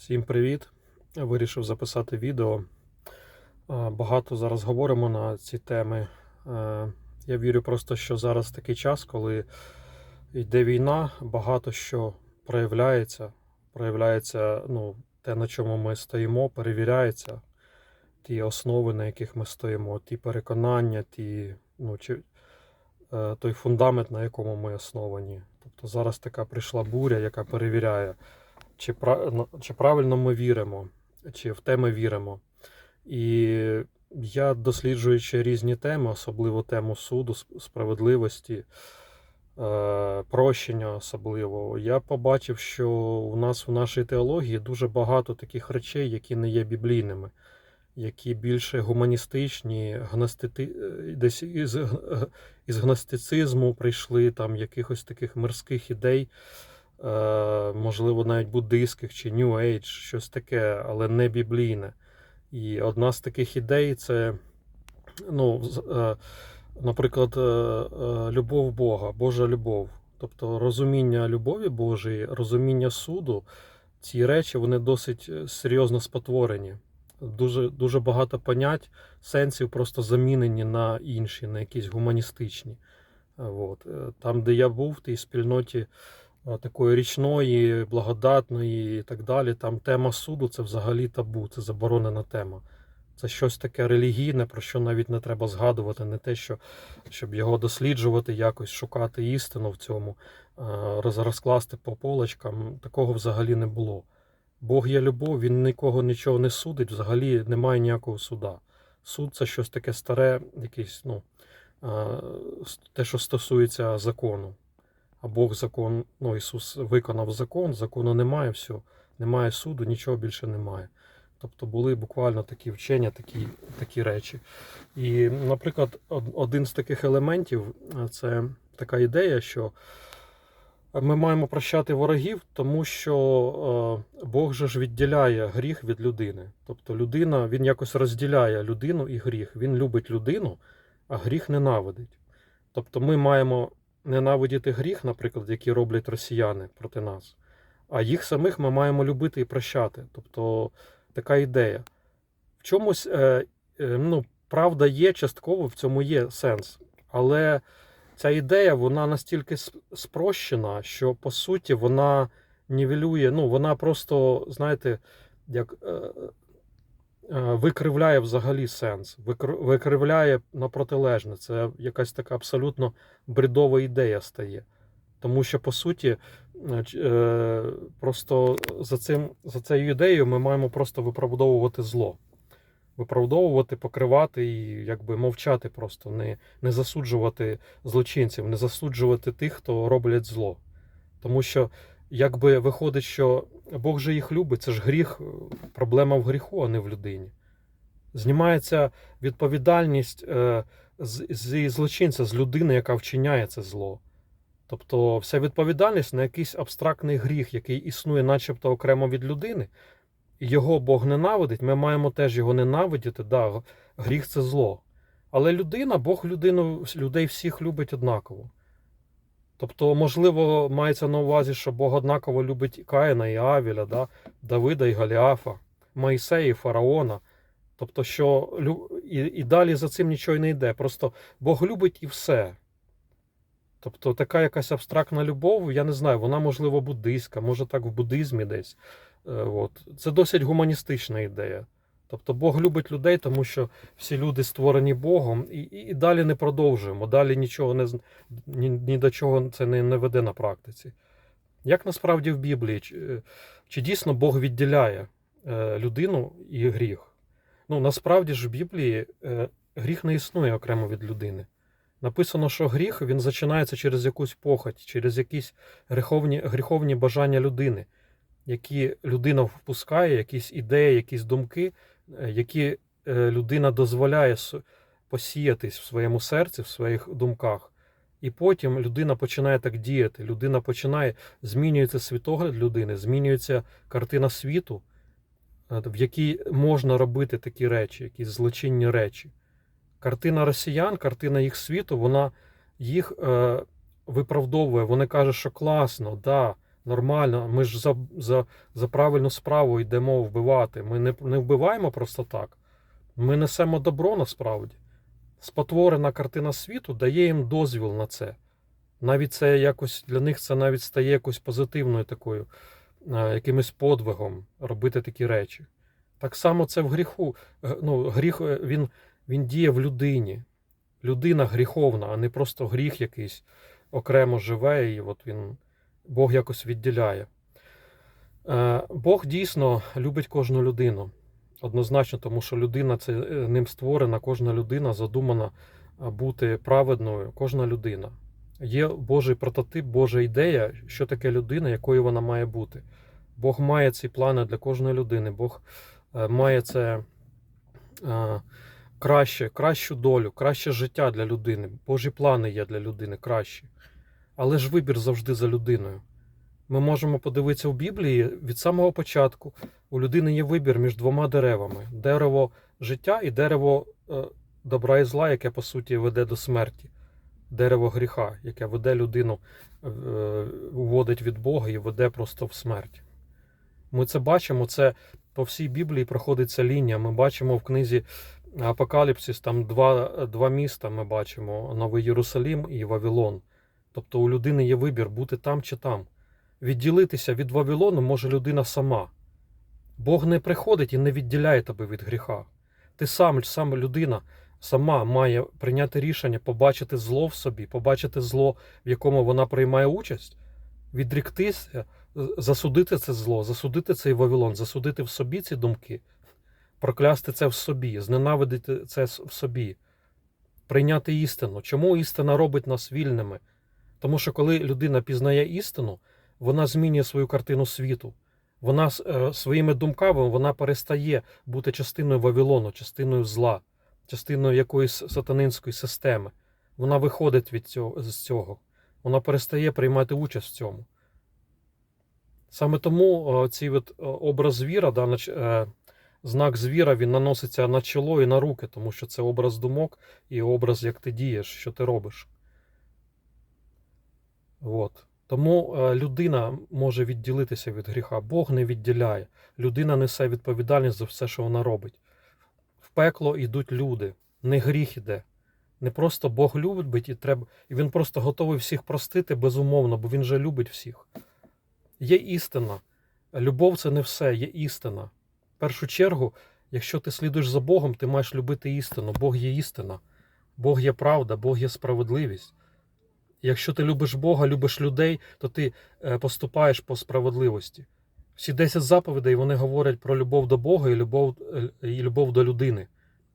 Всім привіт! Вирішив записати відео. Багато зараз говоримо на ці теми. Е, Я вірю просто, що зараз такий час, коли йде війна, багато що проявляється. Проявляється ну, те, на чому ми стоїмо, перевіряється. Ті основи, на яких ми стоїмо, ті переконання, ті, ну, чи, е, той фундамент, на якому ми основані. Тобто зараз така прийшла буря, яка перевіряє чи, ну, чи правильно ми віримо, чи в те ми віримо. І я, досліджуючи різні теми, особливо тему суду, справедливості, е, прощення особливо, я побачив, що у нас в нашій теології дуже багато таких речей, які не є біблійними, які більше гуманістичні, гностити... е, десь із, г- із гностицизму прийшли, там якихось таких мирських ідей е, можливо, навіть буддийських чи New Age, щось таке, але не біблійне. І одна з таких ідей це, ну, е, наприклад, е, е, любов Бога, Божа любов. Тобто розуміння любові Божої, розуміння суду, ці речі вони досить е, серйозно спотворені. Дуже, дуже багато понять, сенсів просто замінені на інші, на якісь гуманістичні. Е, От. Е, Там, де я був, в тій спільноті е, такої річної, благодатної і так далі. Там тема суду це взагалі табу, це заборонена тема. Це щось таке релігійне, про що навіть не треба згадувати, не те, що щоб його досліджувати, якось шукати істину в цьому, е, розкласти по полочкам. Такого взагалі не було. Бог є любов, він нікого нічого не судить, взагалі немає ніякого суда. Суд це щось таке старе, якийсь, ну, е, те, що стосується закону. А Бог закон, ну Ісус виконав закон, закону немає, все, немає суду, нічого більше немає. Тобто були буквально такі вчення, такі, такі речі. І, наприклад, один з таких елементів е, це така ідея, що ми маємо прощати ворогів, тому що е, Бог же ж відділяє гріх від людини. Тобто людина, він якось розділяє людину і гріх. Він любить людину, а гріх ненавидить. Тобто ми маємо ненавидіти гріх, наприклад, який роблять росіяни проти нас, а їх самих ми маємо любити і прощати. Тобто така ідея. В чомусь е, е, ну, правда є, частково в цьому є сенс. Але ця ідея вона настільки спрощена, що по суті вона нівелює, ну, вона просто, знаєте, як. Е, викривляє взагалі сенс, викривляє на протилежне. Це якась така абсолютно бредова ідея стає. Тому що, по суті, е, е, просто за, цим, за цією ідеєю ми маємо просто виправдовувати зло. Виправдовувати, покривати і якби мовчати просто, не, не засуджувати злочинців, не засуджувати тих, хто роблять зло. Тому що, якби виходить, що Бог же їх любить, це ж гріх, е, проблема в гріху, а не в людині. Знімається відповідальність е, з, злочинця, з людини, яка вчиняє це зло. Тобто вся відповідальність на якийсь абстрактний гріх, який існує начебто окремо від людини, його Бог ненавидить, ми маємо теж його ненавидіти. Да, гріх це зло. Але людина, Бог людину, людей всіх любить однаково. Тобто, можливо, мається на увазі, що Бог однаково любить Каїна і Авіля, да? Давида і Голіафа, Моїсея і Фараона. Тобто, що і, і далі за цим нічого й не йде. Просто Бог любить і все. Тобто така якась абстрактна любов, я не знаю, вона можливо буддийська, може так в буддизмі десь. Е, От. Це досить гуманістична ідея. Тобто Бог любить людей, тому що всі люди створені Богом, і, і, і далі не продовжуємо. Далі нічого не ні, ні до чого це не, не веде на практиці. Як насправді в Біблії, чи, е, чи дійсно Бог відділяє е, людину і гріх? Ну насправді ж в Біблії е, гріх не існує окремо від людини. Написано, що гріх він зачинається через якусь похоть, через якісь гріховні, гріховні бажання людини, які людина впускає, якісь ідеї, якісь думки, які е, людина дозволяє посіятись в своєму серці, в своїх думках. І потім людина починає так діяти. Людина починає, змінюється світогляд людини, змінюється картина світу, е, в якій можна робити такі речі, якісь злочинні речі. Картина росіян, картина їх світу, вона їх е, виправдовує. Вони кажуть, що класно, да, нормально. Ми ж за, за, за правильну справу йдемо вбивати. Ми не, не вбиваємо просто так. Ми несемо добро насправді. Спотворена картина світу дає їм дозвіл на це. Навіть це якось для них це навіть стає якось позитивною такою, е, якимось подвигом робити такі речі. Так само це в гріху. Ну, гріх е, він, він діє в людині. Людина гріховна, а не просто гріх якийсь окремо живе, і от він Бог якось відділяє. Е, Бог дійсно любить кожну людину. Однозначно, тому що людина це е, ним створена, кожна людина задумана бути праведною, кожна людина. Є Божий прототип, Божа ідея, що таке людина, якою вона має бути. Бог має ці плани для кожної людини. Бог е, має це е, краще, кращу долю, краще життя для людини. Божі плани є для людини кращі. Але ж вибір завжди за людиною. Ми можемо подивитися в Біблії від самого початку. У людини є вибір між двома деревами: дерево життя і дерево е, добра і зла, яке по суті веде до смерті, дерево гріха, яке веде людину, е, уводить від Бога і веде просто в смерть. Ми це бачимо, це по всій Біблії проходить ця лінія. Ми бачимо в книзі Апокаліпсис, там два, два міста ми бачимо: Новий Єрусалім і Вавилон. Тобто у людини є вибір бути там чи там. Відділитися від Вавилону може людина сама. Бог не приходить і не відділяє тебе від гріха. Ти сам, сам людина, сама має прийняти рішення побачити зло в собі, побачити зло, в якому вона приймає участь, відріктися, засудити це зло, засудити цей Вавилон, засудити в собі ці думки, проклясти це в собі, зненавидити це в собі, прийняти істину. Чому істина робить нас вільними? Тому що коли людина пізнає істину, вона змінює свою картину світу. Вона е, своїми думками вона перестає бути частиною Вавилону, частиною зла, частиною якоїсь сатанинської системи. Вона виходить від цього, з цього. Вона перестає приймати участь в цьому. Саме тому цей от образ звіра, да, е, знак звіра, він наноситься на чоло і на руки, тому що це образ думок і образ, як ти дієш, що ти робиш. От. Тому е, людина може відділитися від гріха. Бог не відділяє. Людина несе відповідальність за все, що вона робить. В пекло йдуть люди, не гріх іде. Не просто Бог любить і треба, і він просто готовий всіх простити безумовно, бо він же любить всіх. Є істина. Любов це не все, є істина. В першу чергу, якщо ти слідуєш за Богом, ти маєш любити істину. Бог є істина, Бог є правда, Бог є справедливість. Якщо ти любиш Бога, любиш людей, то ти е, поступаєш по справедливості. Всі 10 заповідей вони говорять про любов до Бога і любов е, і любов до людини.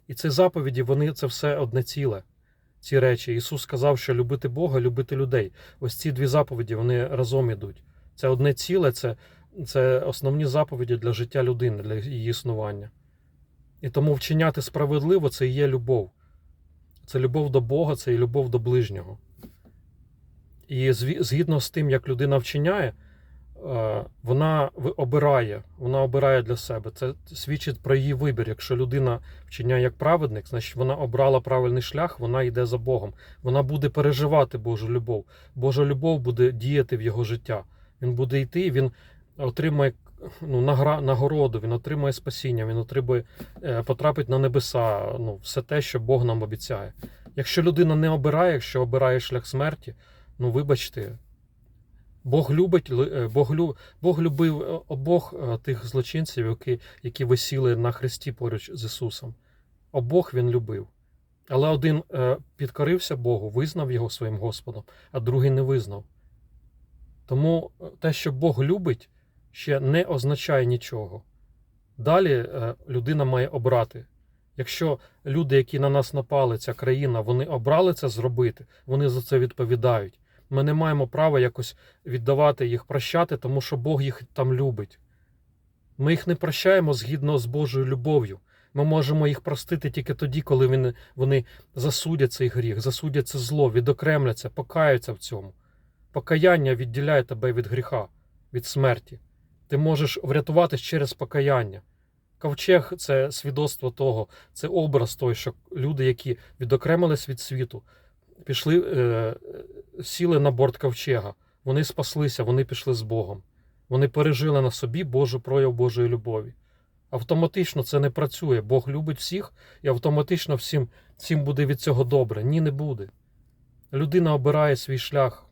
І ці заповіді, вони це все одне ціле. Ці речі. Ісус сказав, що любити Бога, любити людей. Ось ці дві заповіді вони разом ідуть. Це одне ціле, це, це основні заповіді для життя людини, для її існування. І тому вчиняти справедливо це і є любов. Це любов до Бога, це і любов до ближнього. І згідно з тим, як людина вчиняє, вона обирає, вона обирає для себе. Це свідчить про її вибір. Якщо людина вчиняє як праведник, значить вона обрала правильний шлях, вона йде за Богом. Вона буде переживати Божу любов. Божа любов буде діяти в його життя. Він буде йти, він отримає ну, нагороду, він отримає спасіння, він отримує, е, потрапить на небеса, ну, все те, що Бог нам обіцяє. Якщо людина не обирає, якщо обирає шлях смерті. Ну, вибачте, Бог любить, е, Бог, люб, Бог любив е, обох е, тих злочинців, які які висіли на хресті поруч з Ісусом. Обох Він любив. Але один підкорився Богу, визнав його своїм Господом, а другий не визнав. Тому те, що Бог любить, ще не означає нічого. Далі людина має обрати. Якщо люди, які на нас напали, ця країна, вони обрали це зробити, вони за це відповідають. Ми не маємо права якось віддавати їх прощати, тому що Бог їх там любить. Ми їх не прощаємо згідно з Божою любов'ю. Ми можемо їх простити тільки тоді, коли вони вони засудять цей гріх, засудять це зло, відокремляться, покаються в цьому. Покаяння відділяє тебе від гріха, від смерті. Ти можеш врятуватись через покаяння. Ковчег це свідоцтво того, це образ той, що люди, які відокремились від світу, пішли, е, сіли на борт ковчега, вони спаслися, вони пішли з Богом. Вони пережили на собі Божу прояв Божої любові. Автоматично це не працює. Бог любить всіх, і автоматично всім, всім буде від цього добре. Ні, не буде. Людина обирає свій шлях,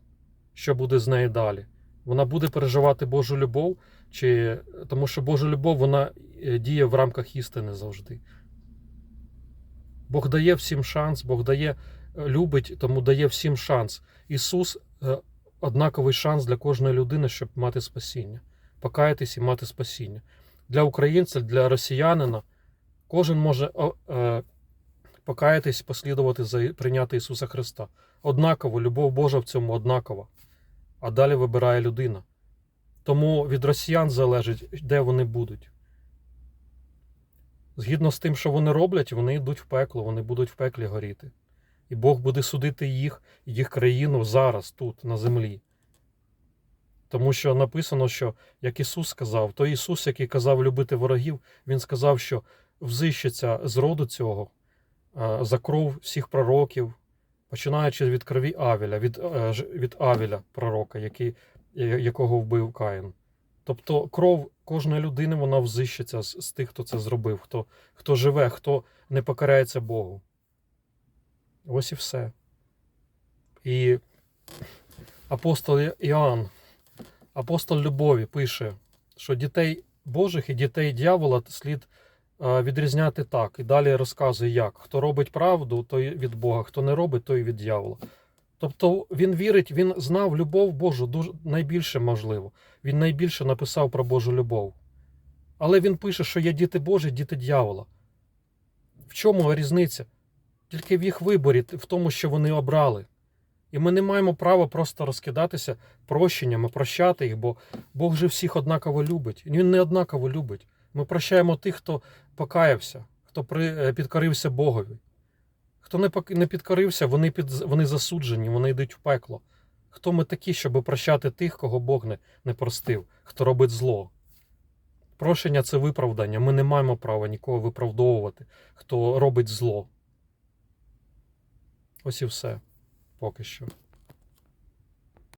що буде з нею далі. Вона буде переживати Божу любов, чи тому що Божа любов вона е, діє в рамках істини завжди. Бог дає всім шанс, Бог дає, любить, тому дає всім шанс. Ісус е, однаковий шанс для кожної людини, щоб мати спасіння, покаятись і мати спасіння. Для українця, для росіянина кожен може е, покаятись, послідувати за прийняти Ісуса Христа. Однаково, любов Божа в цьому однакова. А далі вибирає людина. Тому від росіян залежить, де вони будуть. Згідно з тим, що вони роблять, вони йдуть в пекло, вони будуть в пеклі горіти. І Бог буде судити їх, їх країну зараз, тут, на землі. Тому що написано, що як Ісус сказав, той Ісус, який казав любити ворогів, Він сказав, що взищиться з роду цього е, за кров всіх пророків, починаючи від крові Авеля, від, е, від Авеля, пророка, який, якого вбив Каїн. Тобто кров кожної людини вона взищиться з, з тих, хто це зробив, хто, хто живе, хто не покоряється Богу. Ось і все. І апостол Іоанн, апостол любові, пише, що дітей Божих і дітей дьявола слід е, відрізняти так. І далі розказує, як. Хто робить правду, той від Бога, хто не робить, той від дьявола. Тобто він вірить, він знав любов Божу дуже найбільше можливо. Він найбільше написав про Божу любов. Але він пише, що є діти Божі, діти дьявола. В чому різниця? Тільки в їх виборі, в тому, що вони обрали. І ми не маємо права просто розкидатися прощеннями, прощати їх, бо Бог же всіх однаково любить. Він не однаково любить. Ми прощаємо тих, хто покаявся, хто е, підкорився Богові. Хто не, підкорився, вони, під, вони засуджені, вони йдуть в пекло. Хто ми такі, щоб прощати тих, кого Бог не, не простив, хто робить зло? Прощення це виправдання. Ми не маємо права нікого виправдовувати, хто робить зло. Ось і все поки що.